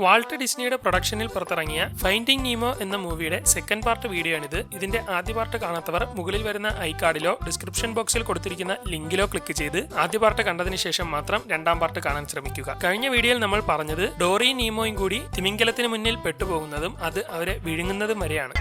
Walt ഡിസ്നിയുടെ പ്രൊഡക്ഷനിൽ പുറത്തിറങ്ങിയ finding നീമോ എന്ന മൂവിയുടെ സെക്കൻഡ് പാർട്ട് വീഡിയോ ആണിത്. ഇതിന്റെ ആദ്യ പാർട്ട് കാണാത്തവർ മുകളിൽ വരുന്ന ഐ കാർഡിലോ ഡിസ്ക്രിപ്ഷൻ ബോക്സിൽ കൊടുത്തിരിക്കുന്ന ലിങ്കിലോ ക്ലിക്ക് ചെയ്ത് ആദ്യ പാർട്ട് കണ്ടതിന് ശേഷം മാത്രം രണ്ടാം പാർട്ട് കാണാൻ ശ്രമിക്കുക. കഴിഞ്ഞ വീഡിയോയിൽ നമ്മൾ പറഞ്ഞത് ഡോറി നീമോയും കൂടി തിമിംഗലത്തിന് മുന്നിൽ പെട്ടുപോകുന്നതും അത് അവരെ വിഴുങ്ങുന്നതും വരെയാണ്.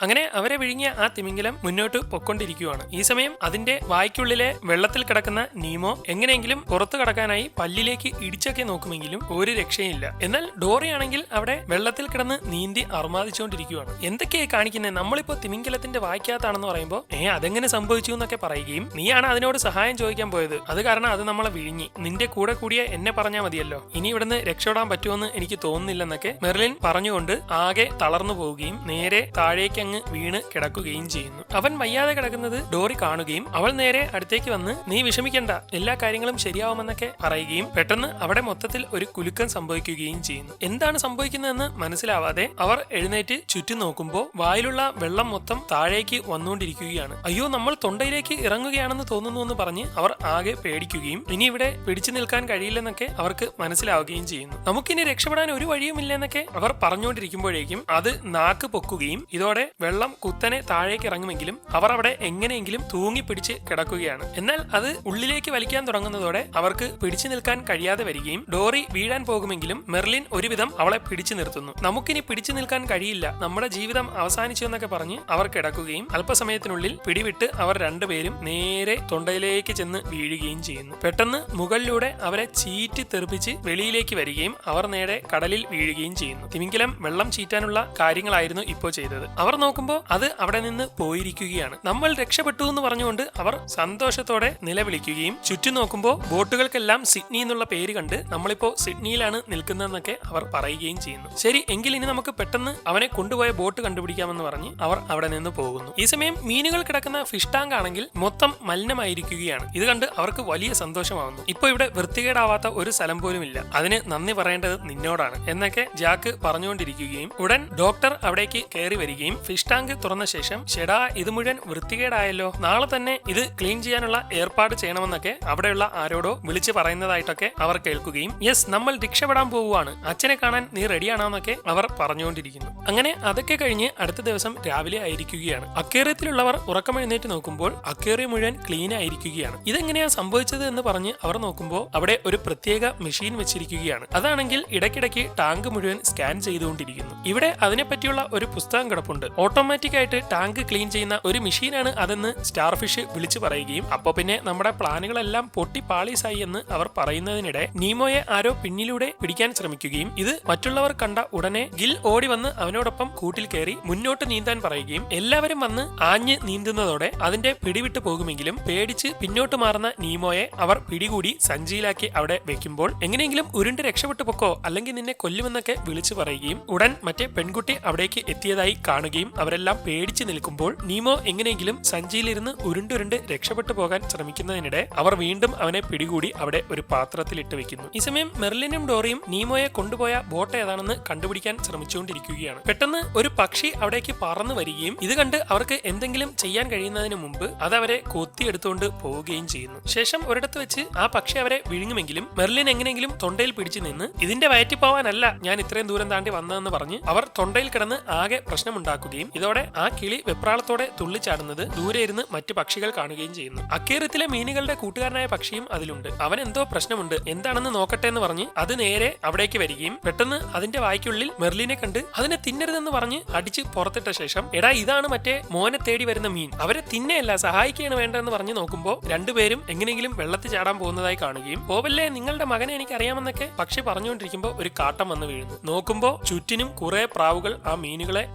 അങ്ങനെ അവരെ വിഴുങ്ങിയ ആ തിമിംഗലം മുന്നോട്ട് പൊക്കൊണ്ടിരിക്കുകയാണ് ഈ സമയം അതിന്റെ വായ്ക്കുള്ളിലെ വെള്ളത്തിൽ കിടക്കുന്ന നീമോ എങ്ങനെയെങ്കിലും പുറത്തു കടക്കാനായി പല്ലിലേക്ക് ഇടിച്ചൊക്കെ നോക്കുമെങ്കിലും ഒരു രക്ഷയില്ല എന്നാൽ ഡോറിയാണെങ്കിൽ അവിടെ വെള്ളത്തിൽ കിടന്ന് നീന്തി അർമാദിച്ചുകൊണ്ടിരിക്കുകയാണ്. എന്തൊക്കെയായി കാണിക്കുന്നത് നമ്മളിപ്പോ തിമിംഗലത്തിന്റെ വായിക്കാത്താണെന്ന് പറയുമ്പോൾ ഏ അതെങ്ങനെ സംഭവിച്ചു എന്നൊക്കെ പറയുകയും നീയാണ് അതിനോട് സഹായം ചോദിക്കാൻ പോയത്. അത് കാരണം അത് നമ്മളെ വിഴുങ്ങി. നിന്റെ കൂടെ കൂടിയ എന്നെ പറഞ്ഞാൽ മതിയല്ലോ. ഇനി ഇവിടുന്ന് രക്ഷപ്പെടാൻ പറ്റുമെന്ന് എനിക്ക് തോന്നുന്നില്ലെന്നൊക്കെ മെർലിൻ പറഞ്ഞുകൊണ്ട് ആകെ തളർന്നു പോവുകയും നേരെ താഴേക്ക് അങ്ങ് വീണ് കിടക്കുകയും ചെയ്യുന്നു. അവൻ വയ്യാതെ കിടക്കുന്നത് ഡോറി കാണുകയും അവൾ നേരെ അടുത്തേക്ക് വന്ന് നീ വിഷമിക്കണ്ട എല്ലാ കാര്യങ്ങളും ശരിയാവുമെന്നൊക്കെ പറയുകയും പെട്ടെന്ന് അവിടെ മൊത്തത്തിൽ ഒരു കുലുക്കം സംഭവിക്കുകയും ചെയ്യുന്നു. എന്താണ് സംഭവിക്കുന്നതെന്ന് മനസ്സിലാവാതെ അവർ എഴുന്നേറ്റ് ചുറ്റും നോക്കുമ്പോൾ വായിലുള്ള വെള്ളം മൊത്തം താഴേക്ക് വന്നുകൊണ്ടിരിക്കുകയാണ്. അയ്യോ നമ്മൾ തൊണ്ടയിലേക്ക് ഇറങ്ങുകയാണെന്ന് തോന്നുന്നു എന്ന് പറഞ്ഞ് അവർ ആകെ പേടിക്കുകയും ഇനി ഇവിടെ പിടിച്ചു നിൽക്കാൻ കഴിയില്ലെന്നൊക്കെ അവർക്ക് മനസ്സിലാവുകയും ചെയ്യുന്നു. നമുക്കിനി രക്ഷപ്പെടാൻ ഒരു വഴിയുമില്ലെന്നൊക്കെ അവർ പറഞ്ഞുകൊണ്ടിരിക്കുമ്പോഴേക്കും അത് നാക്ക് പൊക്കുകയും ഇതോടെ വെള്ളം കുത്തനെ താഴേക്ക് ഇറങ്ങുമെങ്കിലും അവർ അവിടെ എങ്ങനെയെങ്കിലും തൂങ്ങി പിടിച്ച് കിടക്കുകയാണ്. എന്നാൽ അത് ഉള്ളിലേക്ക് വലിക്കാൻ തുടങ്ങുന്നതോടെ അവർക്ക് പിടിച്ചു നിൽക്കാൻ കഴിയാതെ വരികയും ഡോറി വീഴാൻ പോകുമെങ്കിലും മെർലിൻ ഒരുവിധം അവളെ പിടിച്ചു നിർത്തുന്നു. നമുക്കിനി പിടിച്ചു നിൽക്കാൻ കഴിയില്ല. നമ്മുടെ ജീവിതം അവസാനിച്ചു എന്നൊക്കെ പറഞ്ഞ് അവർ കിടക്കുകയും അല്പസമയത്തിനുള്ളിൽ പിടിവിട്ട് അവർ രണ്ടുപേരും നേരെ തൊണ്ടയിലേക്ക് ചെന്ന് വീഴുകയും ചെയ്യുന്നു. പെട്ടെന്ന് മുകളിലൂടെ അവരെ ചീറ്റി തെറിപ്പിച്ച് വെളിയിലേക്ക് വരികയും അവർ നേരെ കടലിൽ വീഴുകയും ചെയ്യുന്നു. തിമിംഗലം വെള്ളം ചീറ്റാനുള്ള കാര്യങ്ങളായിരുന്നു ഇപ്പോൾ ചെയ്തത്. അവർ നോക്കുമ്പോൾ അത് അവിടെ നിന്ന് പോയിരിക്കുകയാണ്. നമ്മൾ രക്ഷപ്പെട്ടു എന്ന് പറഞ്ഞുകൊണ്ട് അവർ സന്തോഷത്തോടെ നിലവിളിക്കുകയും ചുറ്റും നോക്കുമ്പോൾ ബോട്ടുകൾക്കെല്ലാം സിഡ്നി എന്നുള്ള പേര് കണ്ട് നമ്മളിപ്പോ സിഡ്നിയിലാണ് നിൽക്കുന്നതെന്നൊക്കെ അവർ പറയുകയും ചെയ്യുന്നു. ശരി എങ്കിൽ ഇനി നമുക്ക് പെട്ടെന്ന് അവനെ കൊണ്ടുപോയ ബോട്ട് കണ്ടുപിടിക്കാമെന്ന് പറഞ്ഞ് അവർ അവിടെ നിന്ന് പോകുന്നു. ഈ സമയം മീനുകൾ കിടക്കുന്ന ഫിഷ് ടാങ്ക് ആണെങ്കിൽ മൊത്തം മലിനമായിരിക്കുകയാണ്. ഇത് കണ്ട് അവർക്ക് വലിയ സന്തോഷമാവുന്നു. ഇപ്പൊ ഇവിടെ വൃത്തികേടാവാത്ത ഒരു സ്ഥലം പോലും ഇല്ല. അതിന് നന്ദി പറയേണ്ടത് നിന്നോടാണ് എന്നൊക്കെ ജാക്ക് പറഞ്ഞുകൊണ്ടിരിക്കുകയും ഉടൻ ഡോക്ടർ അവിടേക്ക് കയറി വരികയും ഫിഷ് ടാങ്ക് തുറന്ന ശേഷം ഷെടാ ഇത് മുഴുവൻ വൃത്തികേടായല്ലോ. നാളെ തന്നെ ഇത് ക്ലീൻ ചെയ്യാനുള്ള ഏർപ്പാട് ചെയ്യണമെന്നൊക്കെ അവിടെയുള്ള ആരോടോ വിളിച്ചു പറയുന്നതായിട്ടൊക്കെ അവർ കേൾക്കുകയും യെസ് നമ്മൾ രക്ഷപ്പെടാൻ പോവുകയാണ്. അച്ഛനെ കാണാൻ നീ റെഡിയാണോന്നൊക്കെ അവർ പറഞ്ഞുകൊണ്ടിരിക്കുന്നു. അങ്ങനെ അതൊക്കെ കഴിഞ്ഞ് അടുത്ത ദിവസം രാവിലെ ആയിരിക്കുകയാണ്. അക്കേറിയത്തിലുള്ളവർ ഉറക്കമെഴുന്നേറ്റ് നോക്കുമ്പോൾ അക്കേറിയം മുഴുവൻ ക്ലീൻ ആയിരിക്കുകയാണ്. ഇതെങ്ങനെയാ സംഭവിച്ചത് എന്ന് പറഞ്ഞ് അവർ നോക്കുമ്പോൾ അവിടെ ഒരു പ്രത്യേക മെഷീൻ വെച്ചിരിക്കുകയാണ്. അതാണെങ്കിൽ ഇടയ്ക്കിടയ്ക്ക് ടാങ്ക് മുഴുവൻ സ്കാൻ ചെയ്തുകൊണ്ടിരിക്കുന്നു. ഇവിടെ അതിനെപ്പറ്റിയുള്ള ഒരു പുസ്തകം കിടപ്പുണ്ട്. ഓട്ടോമാറ്റിക് ആയിട്ട് ടാങ്ക് ക്ലീൻ ചെയ്യുന്ന ഒരു മെഷീനാണ് അതെന്ന് സ്റ്റാർഫിഷ് വിളിച്ചു പറയുകയും അപ്പൊ പിന്നെ നമ്മുടെ പ്ലാനുകളെല്ലാം പൊട്ടി പാളീസായി എന്ന് അവർ പറയുന്നതിനിടെ നീമോയെ ആരോ പിന്നിലൂടെ പിടിക്കാൻ ശ്രമിക്കുകയും ഇത് മറ്റുള്ളവർ കണ്ട ഉടനെ ഗിൽ ഓടി വന്ന് അവനോടൊപ്പം കൂട്ടിൽ കയറി മുന്നോട്ട് നീന്താൻ പറയുകയും എല്ലാവരും വന്ന് ആഞ്ഞ് നീന്തുന്നതോടെ അതിന്റെ പിടിവിട്ട് പോകുമെങ്കിലും പേടിച്ച് പിന്നോട്ട് മാറുന്ന നീമോയെ അവർ പിടികൂടി സഞ്ചിയിലാക്കി അവിടെ വെക്കുമ്പോൾ എങ്ങനെയെങ്കിലും ഉരുണ്ട് രക്ഷപ്പെട്ടു പൊക്കോ അല്ലെങ്കിൽ നിന്നെ കൊല്ലുമെന്നൊക്കെ വിളിച്ചു പറയുകയും ഉടൻ മറ്റേ പെൺകുട്ടി അവിടേക്ക് എത്തിയതായി കാണുകയും അവരെല്ലാം പേടിച്ചു നിൽക്കുമ്പോൾ നീമോ എങ്ങനെയെങ്കിലും സഞ്ചിയിലിരുന്ന് ഉരുണ്ടുരുണ്ട് രക്ഷപ്പെട്ടു പോകാൻ ശ്രമിക്കുന്നതിനിടെ അവർ വീണ്ടും അവനെ പിടികൂടി അവിടെ ഒരു പാത്രത്തിൽ ഇട്ട് വെക്കുന്നു. ഈ സമയം മെർലിനും ഡോറിയും നീമോയെ കൊണ്ടുപോയ ബോട്ട് ഏതാണെന്ന് കണ്ടുപിടിക്കാൻ ശ്രമിച്ചുകൊണ്ടിരിക്കുകയാണ്. പെട്ടെന്ന് ഒരു പക്ഷി അവിടേക്ക് പറന്നു വരികയും ഇത് കണ്ട് അവർക്ക് എന്തെങ്കിലും ചെയ്യാൻ കഴിയുന്നതിന് മുമ്പ് അത് അവരെ കൊത്തിയെടുത്തുകൊണ്ട് പോവുകയും ചെയ്യുന്നു. ശേഷം ഒരിടത്ത് വെച്ച് ആ പക്ഷി അവരെ വിഴുങ്ങുമെങ്കിലും മെർലിൻ എങ്ങനെയെങ്കിലും തൊണ്ടയിൽ പിടിച്ചു നിന്ന് ഇതിന്റെ വയറ്റിപ്പോവാനല്ല ഞാൻ ഇത്രയും ദൂരം താണ്ടി വന്നതെന്ന് പറഞ്ഞ് അവർ തൊണ്ടയിൽ കിടന്ന് ആകെ പ്രശ്നമുണ്ടാക്കുകയും ഇതോടെ ആ കിളി വെപ്രാളത്തോടെ തുള്ളിച്ചാടുന്നത് ദൂരെ ഇരുന്ന് മറ്റു പക്ഷികൾ കാണുകയും ചെയ്യുന്നു. അക്കേറത്തിലെ മീനുകളുടെ കൂട്ടുകാരനായ പക്ഷിയും അതിലുണ്ട്. അവൻ എന്തോ പ്രശ്നമുണ്ട്. എന്താണെന്ന് നോക്കട്ടെ എന്ന് പറഞ്ഞ് അത് നേരെ അവിടേക്ക് വരികയും പെട്ടെന്ന് അതിന്റെ വായ്ക്കുള്ളിൽ മെർലിനെ കണ്ട് അതിനെ തിന്നരുതെന്ന് പറഞ്ഞ് അടിച്ച് പുറത്തിട്ട ശേഷം എടാ ഇതാണ് മറ്റേ മോനെ തേടി വരുന്ന മീൻ. അവരെ തിന്നെയല്ല സഹായിക്കുകയാണ് വേണ്ടതെന്ന് പറഞ്ഞ് നോക്കുമ്പോൾ രണ്ടുപേരും എങ്ങനെയെങ്കിലും വെള്ളത്തിൽ ചാടാൻ പോകുന്നതായി കാണുകയും പോവല്ലേ നിങ്ങളുടെ മകനെ എനിക്ക് അറിയാമെന്നൊക്കെ പക്ഷി പറഞ്ഞുകൊണ്ടിരിക്കുമ്പോൾ ഒരു കാട്ടം വന്ന് വീഴുന്നു. നോക്കുമ്പോൾ ചുറ്റിനും കുറെ പ്രാവുകൾ ആ മീനുകളെ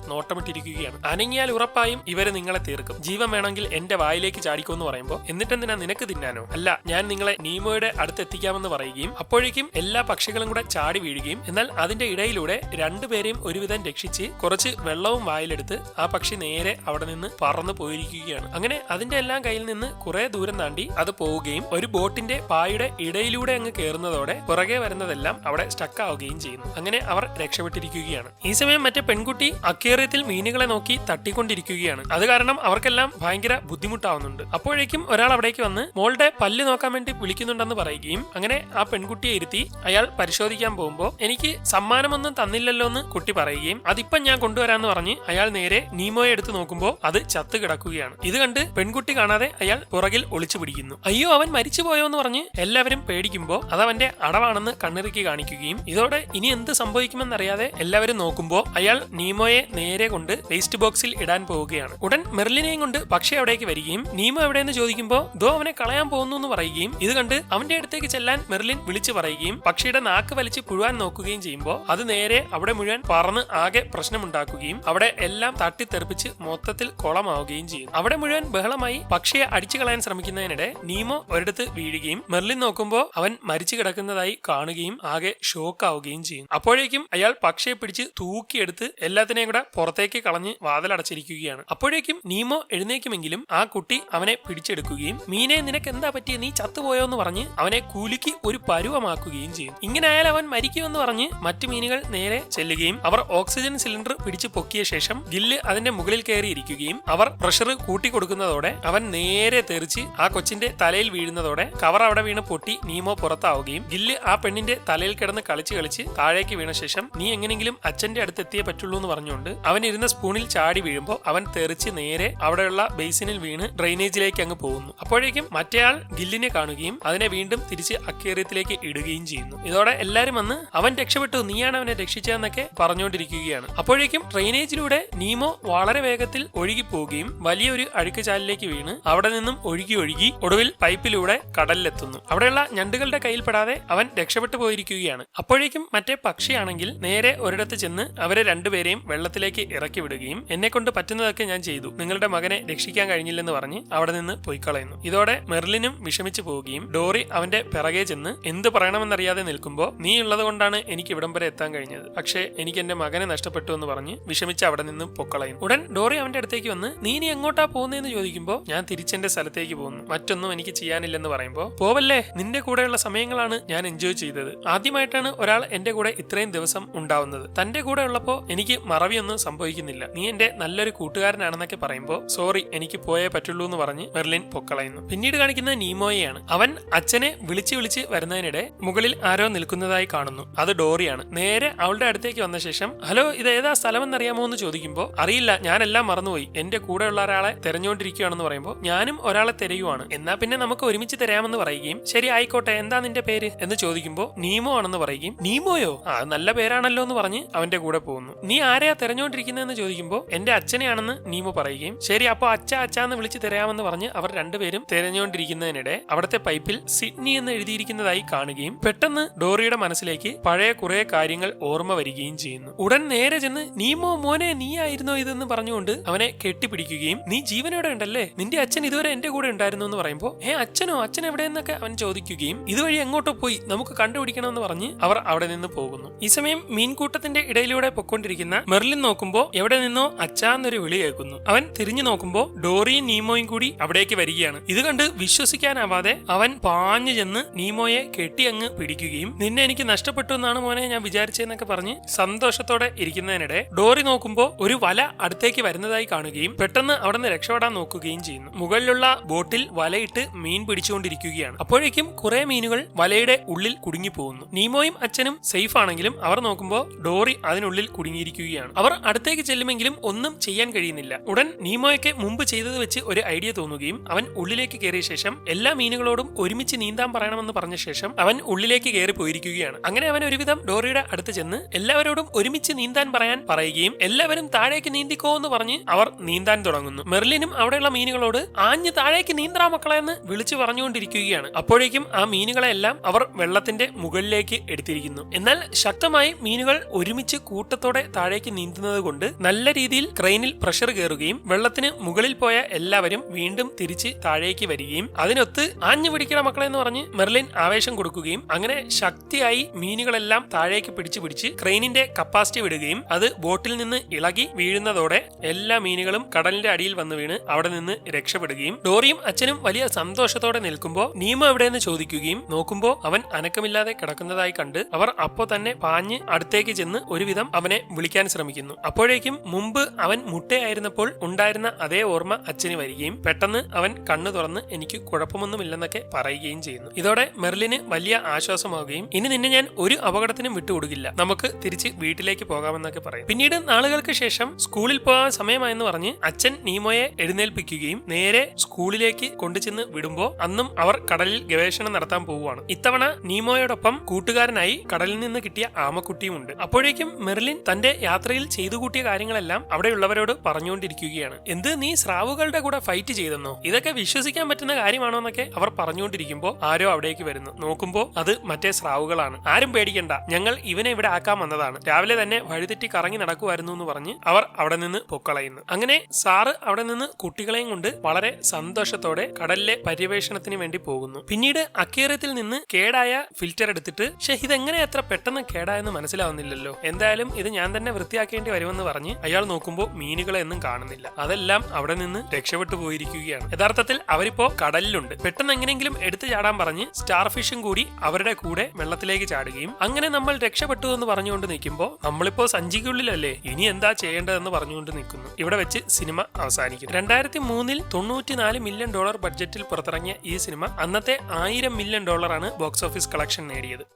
നോട്ടമിട്ടിരിക്കുകയാണ് അനങ്ങിയാൽ ഉറപ്പായും ഇവർ നിങ്ങളെ തീർക്കും. ജീവൻ വേണമെങ്കിൽ എന്റെ വായിലേക്ക് ചാടിക്കുമെന്ന് പറയുമ്പോൾ എന്നിട്ടെന്തിനാ നിനക്ക് തിന്നാനോ? അല്ല ഞാൻ നിങ്ങളെ നീമോയുടെ അടുത്ത് എത്തിക്കാമെന്ന് പറയുകയും അപ്പോഴേക്കും എല്ലാ പക്ഷികളും കൂടെ ചാടി വീഴുകയും എന്നാൽ അതിന്റെ ഇടയിലൂടെ രണ്ടുപേരെയും ഒരുവിധം രക്ഷിച്ച് കുറച്ച് വെള്ളവും വായിലെടുത്ത് ആ പക്ഷി നേരെ അവിടെ നിന്ന് പറന്നു പോയിരിക്കുകയാണ്. അങ്ങനെ അതിന്റെ എല്ലാം കയ്യിൽ നിന്ന് കുറെ ദൂരം താണ്ടി അത് പോവുകയും ഒരു ബോട്ടിന്റെ പായയുടെ ഇടയിലൂടെ അങ്ങ് കയറുന്നതോടെ പുറകെ വരുന്നതെല്ലാം അവിടെ സ്റ്റക്കാവുകയും ചെയ്യുന്നു. അങ്ങനെ അവർ രക്ഷപ്പെട്ടിരിക്കുകയാണ്. ഈ സമയം മറ്റേ പെൺകുട്ടി അക്വേറിയത്തിൽ മീനുകളെ മീനുകളെ നോക്കി തട്ടിക്കൊണ്ടിരിക്കുകയാണ്. അത് കാരണം അവർക്കെല്ലാം ഭയങ്കര ബുദ്ധിമുട്ടാവുന്നുണ്ട്. അപ്പോഴേക്കും ഒരാൾ അവിടേക്ക് വന്ന് മോളുടെ പല്ല് നോക്കാൻ വേണ്ടി വിളിക്കുന്നുണ്ടെന്ന് പറയുകയും അങ്ങനെ ആ പെൺകുട്ടിയെ ഇരുത്തി അയാൾ പരിശോധിക്കാൻ പോകുമ്പോൾ എനിക്ക് സമ്മാനമൊന്നും തന്നില്ലല്ലോ എന്ന് കുട്ടി പറയുകയും അതിപ്പം ഞാൻ കൊണ്ടുവരാന്ന് പറഞ്ഞ് അയാൾ നേരെ നീമോയെ എടുത്ത് നോക്കുമ്പോൾ അത് ചത്ത് കിടക്കുകയാണ്. ഇത് കണ്ട് പെൺകുട്ടി കാണാതെ അയാൾ പുറകിൽ ഒളിച്ചു പിടിക്കുന്നു. അയ്യോ അവൻ മരിച്ചുപോയോ എന്ന് പറഞ്ഞ് എല്ലാവരും പേടിക്കുമ്പോൾ അതവന്റെ അടവാണെന്ന് കണ്ണിറുക്കി കാണിക്കുകയും ഇതോടെ ഇനി എന്ത് സംഭവിക്കുമെന്നറിയാതെ എല്ലാവരും നോക്കുമ്പോൾ അയാൾ നീമോയെ നേരെ കൊണ്ട് വേസ്റ്റ് ബോക്സിൽ ഇടാൻ പോവുകയാണ്. ഉടൻ മെർലിനെയും കൊണ്ട് പക്ഷെ അവിടേക്ക് വരികയും നീമ എവിടെയെന്ന് ചോദിക്കുമ്പോൾ ദോ അവനെ കളയാൻ പോകുന്നു എന്ന് പറയുകയും ഇത് കണ്ട് അവന്റെ അടുത്തേക്ക് ചെല്ലാൻ മെർലിൻ വിളിച്ചു പറയുകയും പക്ഷിയുടെ നാക്ക് വലിച്ച് പുഴുവാൻ നോക്കുകയും ചെയ്യുമ്പോൾ അത് നേരെ അവിടെ മുഴുവൻ പറന്ന് ആകെ പ്രശ്നമുണ്ടാക്കുകയും അവിടെ എല്ലാം തട്ടിത്തെറിപ്പിച്ച് മൊത്തത്തിൽ കുളമാവുകയും ചെയ്യും. അവിടെ മുഴുവൻ ബഹളമായി പക്ഷിയെ അടിച്ചു കളയാൻ ശ്രമിക്കുന്നതിനിടെ നീമോ ഒരിടത്ത് വീഴുകയും മെർലിൻ നോക്കുമ്പോൾ അവൻ മരിച്ചു കിടക്കുന്നതായി കാണുകയും ആകെ ഷോക്ക് ആവുകയും ചെയ്യും. അപ്പോഴേക്കും അയാൾ പക്ഷിയെ പിടിച്ച് തൂക്കിയെടുത്ത് എല്ലാത്തിനെയും കൂടെ പുറത്തേക്ക് കളഞ്ഞ് വാതിലടച്ചിരിക്കുകയാണ്. അപ്പോഴേക്കും നീമോ എഴുന്നേക്കുമെങ്കിലും ആ കുട്ടി അവനെ പിടിച്ചെടുക്കുകയും മീനെ നിനക്ക് എന്താ പറ്റിയ? നീ ചത്തുപോയോ എന്ന് പറഞ്ഞ് അവനെ കൂലിക്ക് ഒരു പരുവമാക്കുകയും ചെയ്യും. ഇങ്ങനെ ആയാൽ അവൻ മരിക്കുമെന്ന് പറഞ്ഞ് മറ്റു മീനുകൾ നേരെ ചെല്ലുകയും അവർ ഓക്സിജൻ സിലിണ്ടർ പിടിച്ചു പൊക്കിയ ശേഷം ഗില്ല് അതിന്റെ മുകളിൽ കയറി ഇരിക്കുകയും അവർ പ്രഷർ കൂട്ടിക്കൊടുക്കുന്നതോടെ അവൻ നേരെ തെറിച്ച് ആ കൊച്ചിന്റെ തലയിൽ വീഴുന്നതോടെ കവർ അവിടെ വീണ് പൊട്ടി നീമോ പുറത്താവുകയും ഗില്ല് ആ പെണ്ണിന്റെ തലയിൽ കിടന്ന് കളിച്ച് കളിച്ച് താഴേക്ക് വീണ ശേഷം നീ എങ്ങനെങ്കിലും അച്ഛന്റെ അടുത്ത് എത്തിയേ പറ്റുള്ളൂ എന്ന് പറഞ്ഞുകൊണ്ട് അവൻ ഇരുന്ന സ്പൂണിൽ ചാടി വീഴുമ്പോൾ അവൻ തെറിച്ച് നേരെ അവിടെയുള്ള ബേസിനിൽ വീണ് ഡ്രെയിനേജിലേക്ക് അങ്ങ് പോകുന്നു. അപ്പോഴേക്കും മറ്റേയാൾ ഗില്ലിനെ കാണുകയും അതിനെ വീണ്ടും തിരിച്ച് അക്കേറിയത്തിലേക്ക് ഇടുകയും ചെയ്യുന്നു. ഇതോടെ എല്ലാരും വന്ന് അവൻ രക്ഷപ്പെട്ടു നീയാണ് അവനെ രക്ഷിച്ചതെന്നൊക്കെ പറഞ്ഞുകൊണ്ടിരിക്കുകയാണ്. അപ്പോഴേക്കും ഡ്രെയിനേജിലൂടെ നീമോ വളരെ വേഗത്തിൽ ഒഴുകി പോവുകയും വലിയൊരു അഴുക്കുചാലിലേക്ക് വീണ് അവിടെ നിന്നും ഒഴുകി ഒഴുകി ഒടുവിൽ പൈപ്പിലൂടെ കടലിലെത്തുന്നു. അവിടെയുള്ള ഞണ്ടുകളുടെ കയ്യിൽപ്പെടാതെ അവൻ രക്ഷപ്പെട്ടു പോയിരിക്കുകയാണ്. അപ്പോഴേക്കും മറ്റേ പക്ഷിയാണെങ്കിൽ നേരെ ഒരിടത്ത് ചെന്ന് അവരെ രണ്ടുപേരെയും വെള്ളത്തിലേക്ക് ഇറക്കി വിടുകയും എന്നെ കൊണ്ട് പറ്റുന്നതൊക്കെ ഞാൻ ചെയ്തു. നിങ്ങളുടെ മകനെ രക്ഷിക്കാൻ കഴിഞ്ഞില്ലെന്ന് പറഞ്ഞ് അവിടെ നിന്ന് പോയി കളയുന്നു ഇതോടെ മെർലിനും വിഷമിച്ചു പോവുകയും ഡോറി അവന്റെ പിറകെ ചെന്ന് എന്ത് പറയണമെന്നറിയാതെ നിൽക്കുമ്പോൾ നീ ഉള്ളത് കൊണ്ടാണ് എനിക്ക് ഇവിടം വരെ എത്താൻ കഴിഞ്ഞത്. പക്ഷേ എനിക്ക് എന്റെ മകനെ നഷ്ടപ്പെട്ടു എന്ന് പറഞ്ഞ് വിഷമിച്ച് അവിടെ നിന്ന് പൊക്കളയും ഉടൻ ഡോറി അവന്റെ അടുത്തേക്ക് വന്ന് നീ ഇനി എങ്ങോട്ടാ പോകുന്നതെന്ന് ചോദിക്കുമ്പോൾ ഞാൻ തിരിച്ചെന്റെ സ്ഥലത്തേക്ക് പോകുന്നു. മറ്റൊന്നും എനിക്ക് ചെയ്യാനില്ലെന്ന് പറയുമ്പോൾ പോവല്ലേ? നിന്റെ കൂടെയുള്ള സമയങ്ങളാണ് ഞാൻ എൻജോയ് ചെയ്തത്. ആദ്യമായിട്ടാണ് ഒരാൾ എന്റെ കൂടെ ഇത്രയും ദിവസം ഉണ്ടാവുന്നത്. തന്റെ കൂടെ ഉള്ളപ്പോ എനിക്ക് മറവിയൊന്നും സംഭവിക്കുന്നില്ല. നീ എന്റെ നല്ലൊരു കൂട്ടുകാരനാണെന്നൊക്കെ പറയുമ്പോൾ സോറി എനിക്ക് പോയേ പറ്റുള്ളൂ എന്ന് പറഞ്ഞ് മെർലിൻ പൊക്കളയുന്നു. പിന്നീട് കാണിക്കുന്ന നീമോയെയാണ്. അവൻ അച്ഛനെ വിളിച്ച് വിളിച്ച് വരുന്നതിനിടെ മുകളിൽ ആരോ നിൽക്കുന്നതായി കാണുന്നു. അത് ഡോറിയാണ്. നേരെ അവളുടെ അടുത്തേക്ക് വന്ന ശേഷം ഹലോ ഇത് ഏതാ സ്ഥലം എന്നറിയാമോ എന്ന് ചോദിക്കുമ്പോൾ അറിയില്ല ഞാനെല്ലാം മറന്നുപോയി. എന്റെ കൂടെയുള്ള ഒരാളെ തെരഞ്ഞുകൊണ്ടിരിക്കുകയാണെന്ന് പറയുമ്പോൾ ഞാനും ഒരാളെ തിരയുവാണ് എന്നാ പിന്നെ നമുക്ക് ഒരുമിച്ച് തരാമെന്ന് പറയുകയും ശരി ആയിക്കോട്ടെ എന്താ നിന്റെ പേര്? എന്ന് ചോദിക്കുമ്പോൾ നീമോ ആണെന്ന് പറയുകയും നീമോയോ? ആ നല്ല പേരാണല്ലോ എന്ന് പറഞ്ഞ് അവന്റെ കൂടെ പോകുന്നു. നീ ആരെയാ തെരഞ്ഞുകൊണ്ടിരിക്കുന്നതെന്ന് ചോദിക്കുമ്പോൾ എന്റെ അച്ഛനെയാണെന്ന് നീമു പറയുകയും ശരി അപ്പൊ അച്ഛ അച്ഛ എന്ന് വിളിച്ച് തരാമെന്ന് പറഞ്ഞ് അവർ രണ്ടുപേരും തിരഞ്ഞുകൊണ്ടിരിക്കുന്നതിനിടെ അവിടുത്തെ പൈപ്പിൽ സിഡ്നി എന്ന് എഴുതിയിരിക്കുന്നതായി കാണുകയും പെട്ടെന്ന് ഡോറിയുടെ മനസ്സിലേക്ക് പഴയ കുറെ കാര്യങ്ങൾ ഓർമ്മ വരികയും ചെയ്യുന്നു. ഉടൻ നേരെ ചെന്ന് നീമോ മോനെ നീ ആയിരുന്നോ ഇതെന്ന് പറഞ്ഞുകൊണ്ട് അവനെ കെട്ടിപ്പിടിക്കുകയും നീ ജീവനോടെ ഉണ്ടല്ലേ? നിന്റെ അച്ഛൻ ഇതുവരെ എന്റെ കൂടെ ഉണ്ടായിരുന്നു എന്ന് പറയുമ്പോൾ ഏ അച്ഛനോ അച്ഛൻ എവിടെയെന്നൊക്കെ അവൻ ചോദിക്കുകയും ഇതുവഴി എങ്ങോട്ടോ പോയി നമുക്ക് കണ്ടുപിടിക്കണമെന്ന് പറഞ്ഞ് അവർ അവിടെ നിന്ന് പോകുന്നു. ഈ സമയം മീൻകൂട്ടത്തിന്റെ ഇടയിലൂടെ പൊക്കൊണ്ടിരിക്കുന്ന മെർലിൻ നോക്കുമ്പോൾ എവിടെ നിന്നോ അച്ഛാന്നൊരു വിളി കേൾക്കുന്നു. അവൻ തിരിഞ്ഞു നോക്കുമ്പോൾ ഡോറിയും നീമോയും കൂടി അവിടേക്ക് വരികയാണ്. ഇത് കണ്ട് വിശ്വസിക്കാനാവാതെ അവൻ പാഞ്ഞു ചെന്ന് നീമോയെ കെട്ടി അങ്ങ് പിടിക്കുകയും നിന്നെ എനിക്ക് നഷ്ടപ്പെട്ടു എന്നാണ് മോനെ ഞാൻ വിചാരിച്ചതെന്നൊക്കെ പറഞ്ഞ് സന്തോഷത്തോടെ ഇരിക്കുന്നതിനിടെ ഡോറി നോക്കുമ്പോൾ ഒരു വല അടുത്തേക്ക് വരുന്നതായി കാണുകയും പെട്ടെന്ന് അവിടെ നിന്ന് രക്ഷപ്പെടാൻ നോക്കുകയും ചെയ്യുന്നു. മുകളിലുള്ള ബോട്ടിൽ വലയിട്ട് മീൻ പിടിച്ചുകൊണ്ടിരിക്കുകയാണ്. അപ്പോഴേക്കും കുറെ മീനുകൾ വലയുടെ ഉള്ളിൽ കുടുങ്ങി പോകുന്നു നീമോയും അച്ഛനും സേഫ് ആണെങ്കിലും അവർ നോക്കുമ്പോൾ ഡോറി അതിനുള്ളിൽ കുടുങ്ങിയിരിക്കുകയാണ്. അവർ അടുത്തേക്ക് ചെല്ലുമെങ്കിലും ഒന്നും ചെയ്യാൻ കഴിയുന്നില്ല. ഉടൻ നീമോയ്ക്ക് മുമ്പ് ചെയ്തത് വെച്ച് ഒരു ഐഡിയ തോന്നുകയും അവൻ ഉള്ളിലേക്ക് കയറിയ ശേഷം എല്ലാ മീനുകളോടും ഒരുമിച്ച് നീന്താൻ പറയണമെന്ന് പറഞ്ഞ ശേഷം അവൻ ഉള്ളിലേക്ക് കയറി പോയിരിക്കുകയാണ്. അങ്ങനെ അവൻ ഒരുവിധം ഡോറിയുടെ അടുത്ത് ചെന്ന് എല്ലാവരോടും ഒരുമിച്ച് നീന്താൻ പറയാൻ പറയുകയും എല്ലാവരും താഴേക്ക് നീന്തിക്കോ എന്ന് പറഞ്ഞ് അവർ നീന്താൻ തുടങ്ങുന്നു. മെർലിനും അവിടെയുള്ള മീനുകളോട് ആഞ്ഞ് താഴേക്ക് നീന്തറാ മക്കളെ എന്ന് വിളിച്ചു പറഞ്ഞുകൊണ്ടിരിക്കുകയാണ്. അപ്പോഴേക്കും ആ മീനുകളെല്ലാം അവർ വെള്ളത്തിന്റെ മുകളിലേക്ക് എടുത്തിരിക്കുന്നു. എന്നാൽ ശക്തമായി മീനുകൾ ഒരുമിച്ച് കൂട്ടത്തോടെ താഴേക്ക് നീന്തുന്നത് കൊണ്ട് നല്ല രീതിയിൽ ക്രെയിനിൽ പ്രഷർ കയറുകയും വെള്ളത്തിന് മുകളിൽ പോയ എല്ലാവരും വീണ്ടും തിരിച്ച് താഴേക്ക് വരികയും അതിനൊത്ത് ആഞ്ഞു പിടിക്കണ മക്കളെ എന്ന് പറഞ്ഞ് മെർലിൻ ആവേശം കൊടുക്കുകയും അങ്ങനെ ശക്തിയായി മീനുകളെല്ലാം താഴേക്ക് പിടിച്ചു പിടിച്ച് ക്രെയിനിന്റെ കപ്പാസിറ്റി വിടുകയും അത് ബോട്ടിൽ നിന്ന് ഇളകി വീഴുന്നതോടെ എല്ലാ മീനുകളും കടലിന്റെ അടിയിൽ വന്നു വീണ് അവിടെ നിന്ന് രക്ഷപ്പെടുകയും ഡോറിയും അച്ഛനും വലിയ സന്തോഷത്തോടെ നിൽക്കുമ്പോൾ നീമ എവിടെയെന്ന് ചോദിക്കുകയും നോക്കുമ്പോൾ അവൻ അനക്കമില്ലാതെ കിടക്കുന്നതായി കണ്ട് അവർ അപ്പോ തന്നെ പാഞ്ഞ് അടുത്തേക്ക് ചെന്ന് ഒരുവിധം അവനെ വിളിക്കാൻ ശ്രമിക്കുന്നു. അപ്പോഴേക്കും മുമ്പ് അവൻ മുട്ടയായിരുന്നപ്പോൾ ഉണ്ടായിരുന്ന അതേ ഓർമ്മ അച്ഛന് വരികയും പെട്ടെന്ന് അവൻ കണ്ണു തുറന്ന് എനിക്ക് കുഴപ്പമൊന്നുമില്ലെന്നൊക്കെ പറയുകയും ചെയ്യുന്നു. ഇതോടെ മെർലിന് വലിയ ആശ്വാസമാവുകയും ഇനി നിന്നെ ഞാൻ ഒരു അപകടത്തിനും വിട്ടുകൊടുക്കില്ല. നമുക്ക് തിരിച്ച് വീട്ടിലേക്ക് പോകാമെന്നൊക്കെ പറയും. പിന്നീട് നാളുകൾക്ക് ശേഷം സ്കൂളിൽ പോകാൻ സമയമായെന്ന് പറഞ്ഞ് അച്ഛൻ നീമോയെ എഴുന്നേൽപ്പിക്കുകയും നേരെ സ്കൂളിലേക്ക് കൊണ്ടുചെന്ന് വിടുമ്പോ അന്നും അവർ കടലിൽ ഗവേഷണം നടത്താൻ പോവുകയാണ്. ഇത്തവണ നീമോയോടൊപ്പം കൂട്ടുകാരനായി കടലിൽ നിന്ന് കിട്ടിയ ആമക്കുട്ടിയും ഉണ്ട് അപ്പോഴേക്കും മെർലിൻ തന്റെ യാത്രയിൽ ചെയ്തു കൂട്ടിയ കാര്യങ്ങളെല്ലാം അവിടെയുള്ളവരോട് പറഞ്ഞുകൊണ്ടിരിക്കുകയാണ്. എന്ത് നീ സ്രാവുകളുടെ കൂടെ ഫൈറ്റ് ചെയ്തെന്നോ? ഇതൊക്കെ വിശ്വസിക്കാൻ പറ്റുന്ന കാര്യമാണോ എന്നൊക്കെ അവർ പറഞ്ഞുകൊണ്ടിരിക്കുമ്പോ ആരോ അവിടേക്ക് വരുന്നു. നോക്കുമ്പോൾ അത് മറ്റേ സ്രാവുകളാണ്. ആരും പേടിക്കണ്ട. ഞങ്ങൾ ഇവനെ ഇവിടെ ആക്കാൻ വന്നതാണ്. രാവിലെ തന്നെ വഴിതെറ്റി കറങ്ങി നടക്കുമായിരുന്നു എന്ന് പറഞ്ഞ് അവർ അവിടെ നിന്ന് പൊക്കളയുന്നു. അങ്ങനെ സാറ് അവിടെ നിന്ന് കുട്ടികളെയും കൊണ്ട് വളരെ സന്തോഷത്തോടെ കടലിലെ പര്യവേഷണത്തിന് വേണ്ടി പോകുന്നു. പിന്നീട് അക്കേറിയത്തിൽ നിന്ന് കേടായ ഫിൽറ്റർ എടുത്തിട്ട് പക്ഷെ ഇതെങ്ങനെ എത്ര പെട്ടെന്ന് കേടായെന്ന് മനസ്സിലാവുന്നില്ലല്ലോ. എന്തായാലും ഇത് ഞാൻ തന്നെ വൃത്തിയാക്കേണ്ടി വരുമെന്ന് പറഞ്ഞ് അയാൾ നോക്കുമ്പോൾ മീനുകളെ ഒന്നും കാണുന്നില്ല. അതെല്ലാം അവിടെ നിന്ന് രക്ഷപ്പെട്ടു പോയിരിക്കുകയാണ്. യഥാർത്ഥത്തിൽ അവരിപ്പോ കടലിലുണ്ട്. പെട്ടെന്ന് എങ്ങനെയെങ്കിലും എടുത്തു ചാടാൻ പറഞ്ഞ് സ്റ്റാർ ഫിഷും കൂടി അവരുടെ കൂടെ വെള്ളത്തിലേക്ക് ചാടുകയും അങ്ങനെ നമ്മൾ രക്ഷപ്പെട്ടു എന്ന് പറഞ്ഞുകൊണ്ട് നിൽക്കുമ്പോൾ നമ്മളിപ്പോ സഞ്ചിക്കുള്ളിലല്ലേ? ഇനി എന്താ ചെയ്യേണ്ടതെന്ന് പറഞ്ഞുകൊണ്ട് നിൽക്കുന്നു. ഇവിടെ വെച്ച് സിനിമ അവസാനിക്കുന്നു. രണ്ടായിരത്തി മൂന്നിൽ തൊണ്ണൂറ്റിനാല് മില്യൺ ഡോളർ ബഡ്ജറ്റിൽ പുറത്തിറങ്ങിയ ഈ സിനിമ അന്നത്തെ ആയിരം മില്യൺ ഡോളറാണ് ബോക്സ് ഓഫീസ് കളക്ഷൻ നേടിയത്.